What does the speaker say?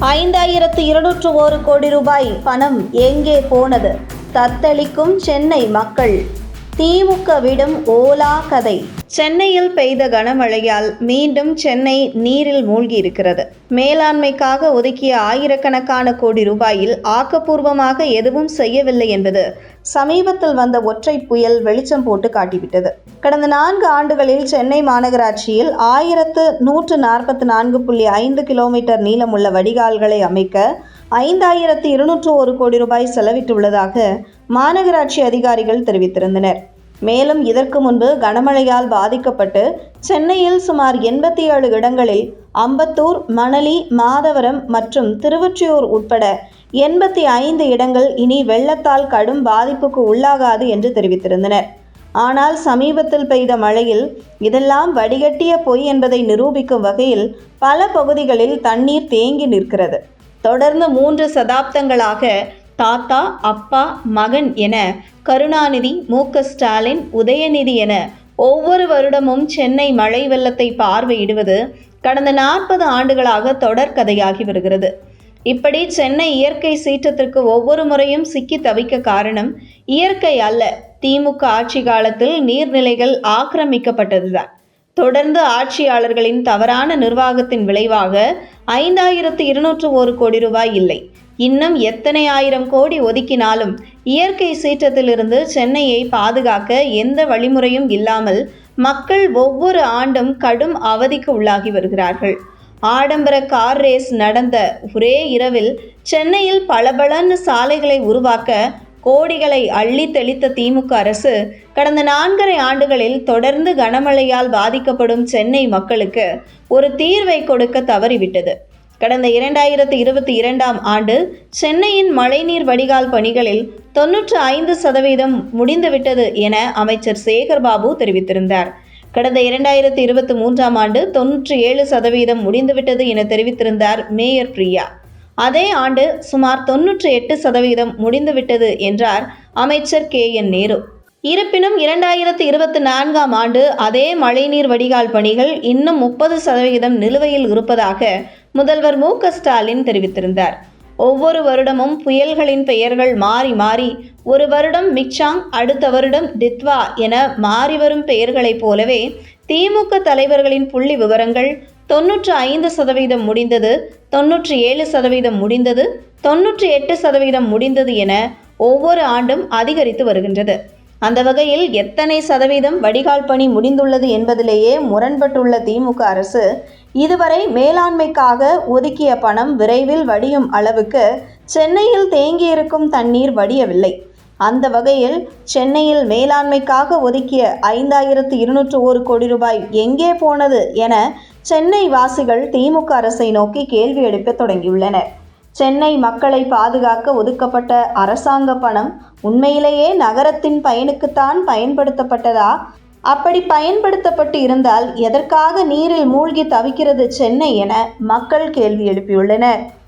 ஐந்தாயிரத்து இருநூற்று ஒரு கோடி ரூபாய் பணம் எங்கே போனது? தத்தளிக்கும் சென்னை மக்கள். திமுகவிடும் ஓலா கதை. சென்னையில் பெய்த கனமழையால் மீண்டும் சென்னை நீரில் மூழ்கி இருக்கிறது மேலாண்மைக்காக ஒதுக்கிய ஆயிரக்கணக்கான கோடி ரூபாயில் ஆக்கப்பூர்வமாக எதுவும் செய்யவில்லை என்பது சமீபத்தில் வந்த ஒற்றை புயல் வெளிச்சம் போட்டு காட்டிவிட்டது. கடந்த நான்கு ஆண்டுகளில் சென்னை மாநகராட்சியில் ஆயிரத்து நூற்று நாற்பத்தி நான்கு புள்ளி ஐந்து கிலோமீட்டர் நீளமுள்ள வடிகால்களை அமைக்க ஐந்தாயிரத்து இருநூற்று ஒரு கோடி ரூபாய் செலவிட்டுள்ளதாக மாநகராட்சி அதிகாரிகள் தெரிவித்திருந்தனர். மேலும் இதற்கு முன்பு கனமழையால் பாதிக்கப்பட்டு சென்னையில் சுமார் எண்பத்தி ஏழு இடங்களில் அம்பத்தூர் மணலி மாதவரம் மற்றும் திருவொற்றியூர் உட்பட எண்பத்தி ஐந்து இடங்கள் இனி வெள்ளத்தால் கடும் பாதிப்புக்கு உள்ளாகாது என்று தெரிவித்திருந்தனர். ஆனால் சமீபத்தில் பெய்த மழையில் இதெல்லாம் வடிகட்டிய பொய் என்பதை நிரூபிக்கும் வகையில் பல பகுதிகளில் தண்ணீர் தேங்கி நிற்கிறது. தொடர்ந்து மூன்று சதாப்தங்களாக தாத்தா அப்பா மகன் என கருணாநிதி மு. ஸ்டாலின் உதயநிதி என ஒவ்வொரு வருடமும் சென்னை மழை வெள்ளத்தை பார்வையிடுவது கடந்த நாற்பது ஆண்டுகளாக தொடர்கதையாகி வருகிறது. இப்படி சென்னை இயற்கை சீற்றத்திற்கு ஒவ்வொரு முறையும் சிக்கி தவிக்க காரணம் இயற்கை அல்ல. திமுக ஆட்சி காலத்தில் நீர்நிலைகள் ஆக்கிரமிக்கப்பட்டதுதான். தொடர்ந்து ஆட்சியாளர்களின் தவறான நிர்வாகத்தின் விளைவாக ஐந்தாயிரத்து இருநூற்று ஒரு கோடி ரூபாய் இல்லை. இன்னும் எத்தனை ஆயிரம் கோடி ஒதுக்கினாலும் இயற்கை சீற்றத்திலிருந்து சென்னையை பாதுகாக்க எந்த வழிமுறையும் இல்லாமல் மக்கள் ஒவ்வொரு ஆண்டும் கடும் அவதிக்கு உள்ளாகி வருகிறார்கள். ஆடம்பர கார் ரேஸ் நடந்த ஒரே இரவில் சென்னையில் பளபளன்னு சாலைகளை உருவாக்க கோடிகளை அள்ளி தெளித்த திமுக அரசு கடந்த நான்கரை ஆண்டுகளில் தொடர்ந்து கனமழையால் பாதிக்கப்படும் சென்னை மக்களுக்கு ஒரு தீர்வை கொடுக்க தவறிவிட்டது. கடந்த இரண்டாயிரத்து இருபத்தி இரண்டாம் ஆண்டு சென்னையின் மழைநீர் வடிகால் பணிகளில் தொன்னூற்று ஐந்து சதவீதம் முடிந்துவிட்டது என அமைச்சர் சேகர்பாபு தெரிவித்திருந்தார். கடந்த இரண்டாயிரத்து இருபத்தி மூன்றாம் ஆண்டு தொன்னூற்றி ஏழு சதவீதம் முடிந்துவிட்டது என தெரிவித்திருந்தார் மேயர் பிரியா. அதே ஆண்டு சுமார் தொன்னூற்றி எட்டு சதவீதம் முடிந்துவிட்டது என்றார் அமைச்சர் கே என் நேரு. இருப்பினும் இரண்டாயிரத்து இருபத்தி நான்காம் ஆண்டு அதே மழைநீர் வடிகால் பணிகள் இன்னும் முப்பது சதவிகிதம் நிலுவையில் இருப்பதாக முதல்வர் மு க ஸ்டாலின் தெரிவித்திருந்தார். ஒவ்வொரு வருடமும் புயல்களின் பெயர்கள் மாறி மாறி ஒரு வருடம் மிக்சாங் அடுத்த வருடம் டித்வா என மாறி வரும் பெயர்களைப் போலவே திமுக தலைவர்களின் புள்ளி விவரங்கள் தொன்னூற்று ஐந்து சதவீதம் முடிந்தது தொன்னூற்றி ஏழு சதவீதம் முடிந்தது தொன்னூற்றி எட்டு சதவீதம் முடிந்தது என ஒவ்வொரு ஆண்டும் அதிகரித்து வருகின்றது. அந்த வகையில் எத்தனை சதவீதம் வடிகால் பணி முடிந்துள்ளது என்பதிலேயே முரண்பட்டுள்ள திமுக அரசு இதுவரை மேலாண்மைக்காக ஒதுக்கிய பணம் விரைவில் வடியும் அளவுக்கு சென்னையில் தேங்கியிருக்கும் தண்ணீர் வடியவில்லை. அந்த வகையில் சென்னையில் மேலாண்மைக்காக ஒதுக்கிய ஐந்தாயிரத்து இருநூற்று ஒரு கோடி ரூபாய் எங்கே போனது என சென்னை வாசிகள் திமுக அரசை நோக்கி கேள்வி எழுப்ப தொடங்கியுள்ளனர். சென்னை மக்களை பாதுகாக்க ஒதுக்கப்பட்ட அரசாங்க பணம் உண்மையிலேயே நகரத்தின் பயனுக்குத்தான் பயன்படுத்தப்பட்டதா? அப்படி பயன்படுத்தப்பட்டு இருந்தால் எதற்காக நீரில் மூழ்கி தவிக்கிறது சென்னை என மக்கள் கேள்வி எழுப்பியுள்ளனர்.